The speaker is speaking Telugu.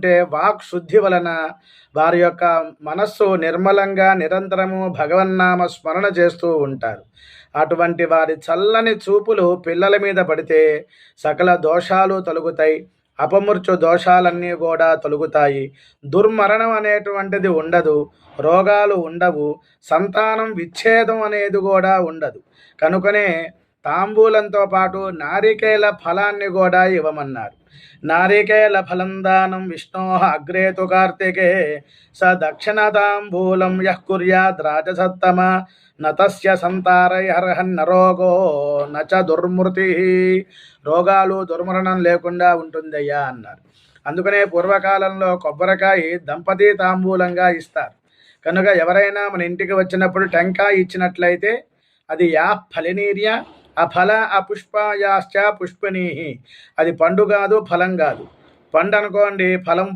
అంటే వాక్ శుద్ధి వలన వారి యొక్క మనస్సు నిర్మలంగా నిరంతరము భగవన్నామ స్మరణ చేస్తూ ఉంటారు. అటువంటి వారి చల్లని చూపులు పిల్లల మీద పడితే సకల దోషాలు తొలుగుతాయి. అపమృత్యు దోషాలన్నీ కూడా తొలుగుతాయి. దుర్మరణం అనేటువంటిది ఉండదు. రోగాలు ఉండవు. సంతానం విచ్ఛేదం అనేది కూడా ఉండదు. కనుకనే తాంబూలంతో పాటు నారికేల ఫలాన్ని కూడా ఇవ్వమన్నారు. నారికేల ఫలం దానం విష్ణో అగ్రేతు కార్తికే స దక్షిణ తాంబూలం యః కుర్యాద్ రాజసత్తమ నతస్య సంతారయర్హన్నరోగో నచ దుర్మృతి. రోగాలు దుర్మరణం లేకుండా ఉంటుందయ్యా అన్నారు. అందుకనే పూర్వకాలంలో కొబ్బరికాయ దంపతి తాంబూలంగా ఇస్తారు. కనుక ఎవరైనా మన ఇంటికి వచ్చినప్పుడు టెంకాయ ఇచ్చినట్లయితే అది యా ఫలినీర్య? ఆ ఫల ఆ అపుష్పాయాశ్చ పుష్పనీ అది పండు కాదు ఫలం కాదు. పండు అనుకోండి ఫలం